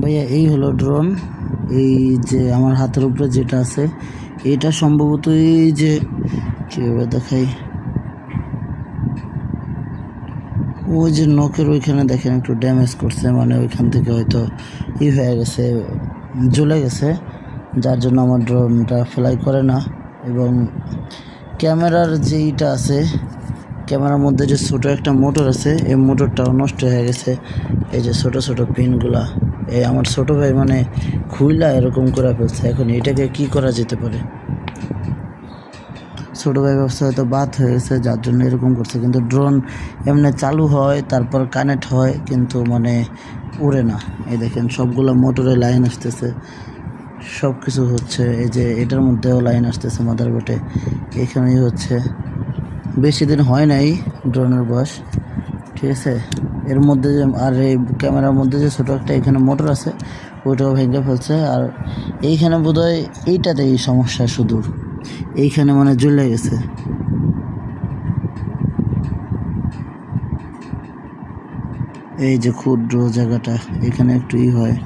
ভাইয়া, এই হলো ড্রোন এই যে আমার হাতের উপরে যেটা আছে, এটা সম্ভবত এই যে, কীভাবে দেখাই? ওই যে নখের ওইখানে দেখেন একটু ড্যামেজ করছে মানে ওইখান থেকে হয়তো ই হয়ে গেছে, জ্বলে গেছে। যার জন্য আমার ড্রোনটা ফ্লাই করে না। এবং ক্যামেরার যেইটা আছে, ক্যামেরার মধ্যে যে ছোটো একটা মোটর আছে, এই মোটরটাও নষ্ট হয়ে গেছে। এই যে ছোটো ছোটো পিনগুলা এই আমার ছোটো ভাই মানে খুইলা এরকম করে ফেলছে। এখন এটাকে কি করা যেতে পারে? ছোটো ভাই ব্যবসা হয়তো বাদ হয়ে গেছে, যার জন্য এরকম করছে। কিন্তু ড্রোন এমনি চালু হয়, তারপর কানেক্ট হয়, কিন্তু মানে উড়ে না। এই দেখেন, সবগুলো মোটরে লাইন আসতেছে। সব কিছু হচ্ছে, এই যে এটার মধ্যেও লাইন আসতেছে মাদার বোটে এখানেই হচ্ছে। বেশি দিন হয় নাই ড্রোনের বয়স। ঠিক আছে? এর মধ্যে যে, আর এই ক্যামেরার মধ্যে যে ছোটো একটা এখানে মোটর আছে, ওইটাও ভেঙে ফেলছে। আর এইখানে বোধ বোধহয় এইটাতেই সমস্যা শুধু এইখানে মানে জ্বলে গেছে। এই যে ক্ষুদ্র জায়গাটা, এখানে একটু ই হয়।